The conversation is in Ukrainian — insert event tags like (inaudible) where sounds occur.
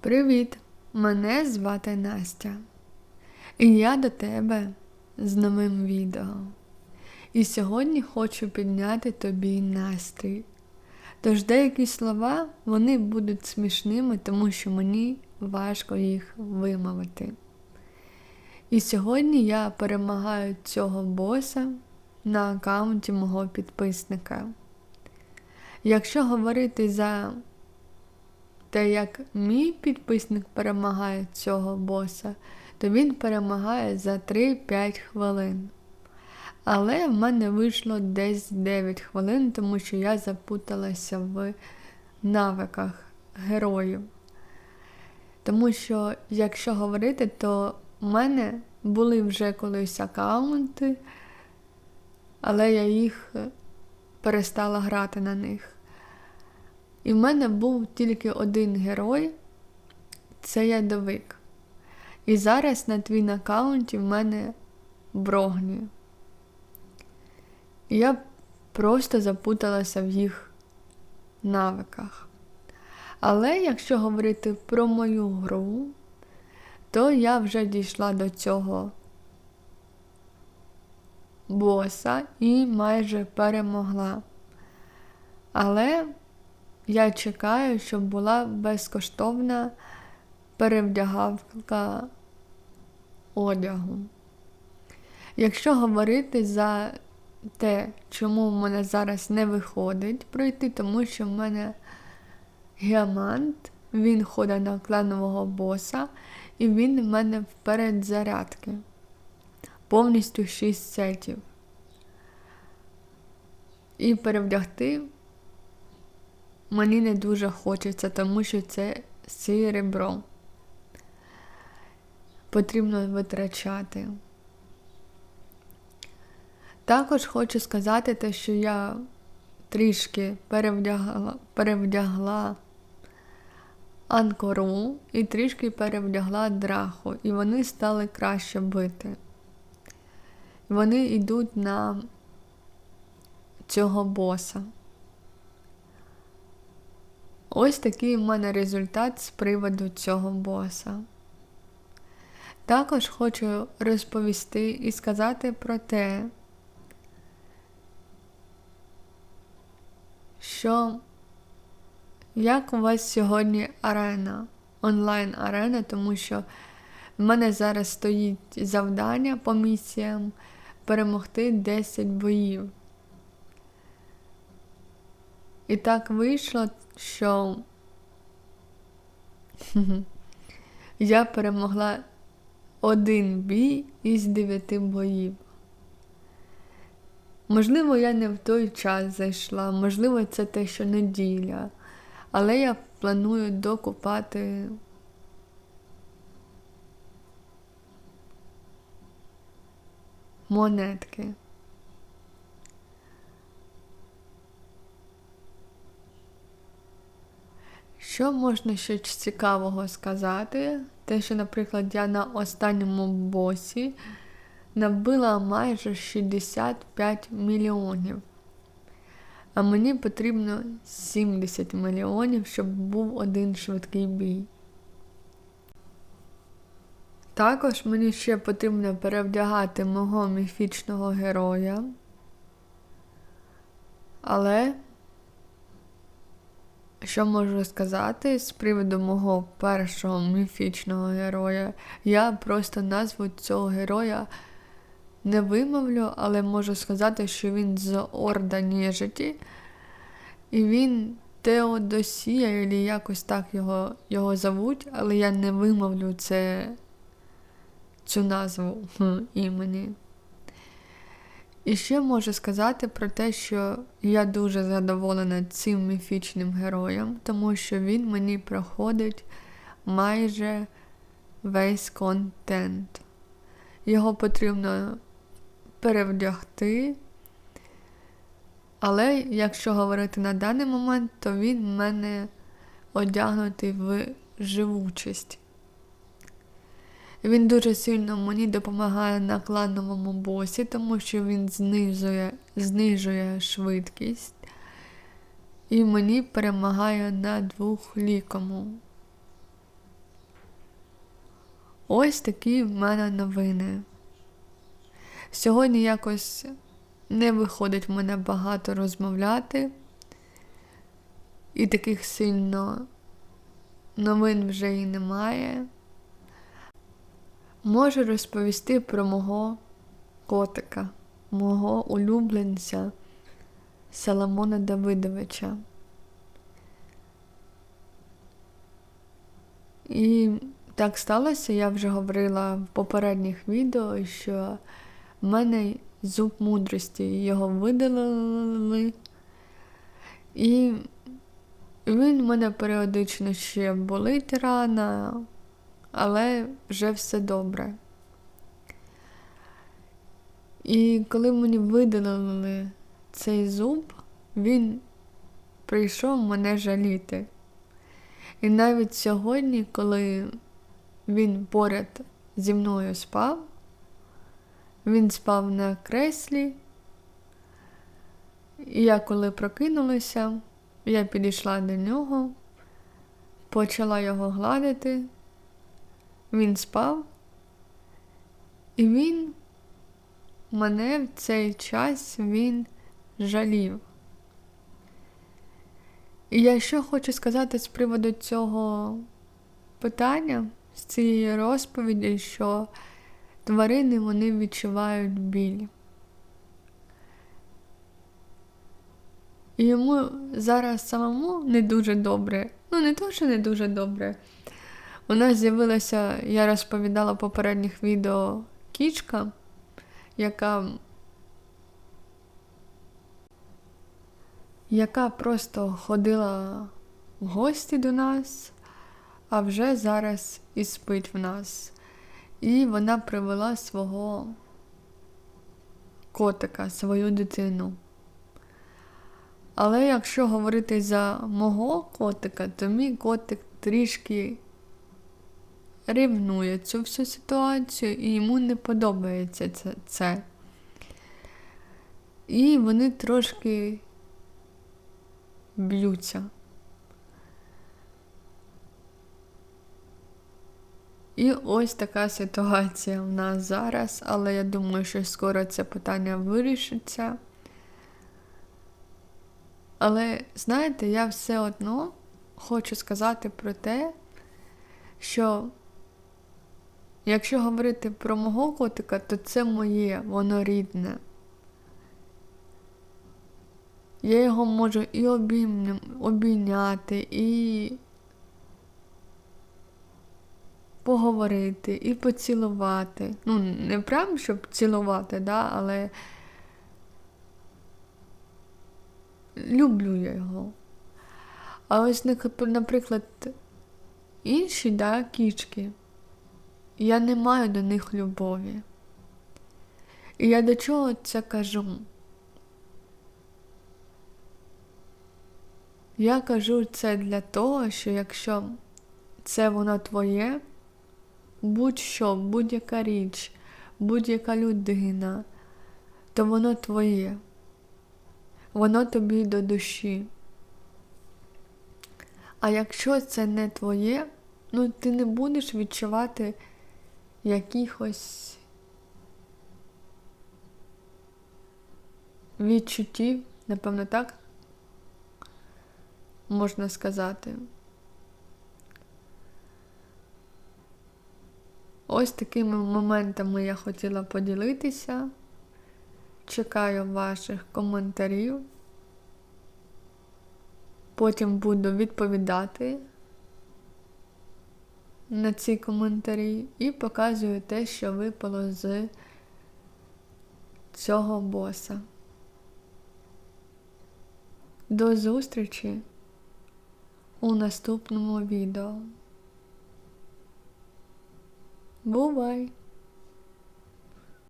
Привіт! Мене звати Настя. І я до тебе з новим відео. І сьогодні хочу підняти тобі настрій. Тож деякі слова вони будуть смішними, тому що мені важко їх вимовити. І сьогодні я перемагаю цього боса на аккаунті мого підписника. Якщо говорити за те, як мій підписник перемагає цього боса, то він перемагає за 3-5 хвилин. Але в мене вийшло десь 9 хвилин, тому що я запуталася в навиках героїв. Тому що, якщо говорити, то в мене були вже колись аккаунти, але я їх перестала грати на них. І в мене був тільки один герой це ядовик. І зараз на твін аккаунті в мене брогні. І я просто запуталася в їх навиках. Але якщо говорити про мою гру, то я вже дійшла до цього боса і майже перемогла. Але я чекаю, щоб була безкоштовна перевдягавка одягу. Якщо говорити за те, чому в мене зараз не виходить пройти, тому що в мене гіамант, він ходить на кланового боса, і він в мене в передзарядки. Повністю 6 сетів. І перевдягти мені не дуже хочеться, тому що це серебро. Потрібно витрачати. Також хочу сказати те, що я трішки перевдягла, перевдягла анкору і трішки перевдягла драху, і вони стали краще бити. Вони йдуть на цього боса. Ось такий в мене результат з приводу цього боса. Також хочу розповісти і сказати про те, що як у вас сьогодні арена, онлайн-арена, тому що в мене зараз стоїть завдання по місіям перемогти 10 боїв. І так вийшло, що (laughs) я перемогла один бій із дев'яти боїв. Можливо, я не в той час зайшла, можливо, це те, що неділя, але я планую докупати монетки. Що можна ще цікавого сказати? Те, що, наприклад, я на останньому босі набила майже 65 мільйонів. А мені потрібно 70 мільйонів, щоб був один швидкий бій. Також мені ще потрібно перевдягати мого міфічного героя. Але що можу сказати з приводу мого першого міфічного героя? Я просто назву цього героя не вимовлю, але можу сказати, що він з Орда Нежиті. І він Теодосія, або якось так його його зовуть, але я не вимовлю це, цю назву імені. І ще можу сказати про те, що я дуже задоволена цим міфічним героєм, тому що він мені проходить майже весь контент. Його потрібно перевдягти. Але якщо говорити на даний момент, то він в мене одягнутий в живучість. Він дуже сильно мені допомагає на клановому босі, тому що він знижує, знижує швидкість. І мені перемагає на двох лікому. Ось такі в мене новини. Сьогодні якось не виходить в мене багато розмовляти, і таких сильно новин вже і немає. Можу розповісти про мого котика, мого улюбленця Соломона Давидовича. І так сталося, я вже говорила в попередніх відео, що в мене зуб мудрості, його видалили, і він в мене періодично ще болить рана, але вже все добре. І коли мені видалили цей зуб, він прийшов мене жаліти. І навіть сьогодні, коли він поряд зі мною спав, він спав на креслі, і я коли прокинулася, я підійшла до нього, почала його гладити, він спав, і він мене в цей час він жалів. І я що хочу сказати з приводу цього питання, з цієї розповіді, що тварини вони відчувають біль. І йому зараз самому не дуже добре. Ну, не то, що не дуже добре. У нас з'явилася, я розповідала в попередніх відео кічка, яка яка просто ходила в гості до нас, а вже зараз і спить в нас. І вона привела свого котика, свою дитину. Але якщо говорити за мого котика, то мій котик трішки рівнує цю всю ситуацію і йому не подобається це. І вони трошки б'ються. І ось така ситуація в нас зараз, але я думаю, що скоро це питання вирішиться. Але, знаєте, я все одно хочу сказати про те, що якщо говорити про мого котика, то це моє, воно рідне. Я його можу і обійняти, і поговорити, і поцілувати. Ну, не прям, щоб цілувати, да, але люблю я його. А ось, наприклад, інші да, кішки, я не маю до них любові. І я до чого це кажу? Я кажу це для того, що якщо це воно твоє, будь-що, будь-яка річ, будь-яка людина, то воно твоє, воно тобі до душі. А якщо це не твоє, ну ти не будеш відчувати якихось відчуттів, напевно, так можна сказати. Ось такими моментами я хотіла поділитися. Чекаю ваших коментарів. Потім буду відповідати на ці коментарі і показую те, що випало з цього боса. До зустрічі у наступному відео. Бувай!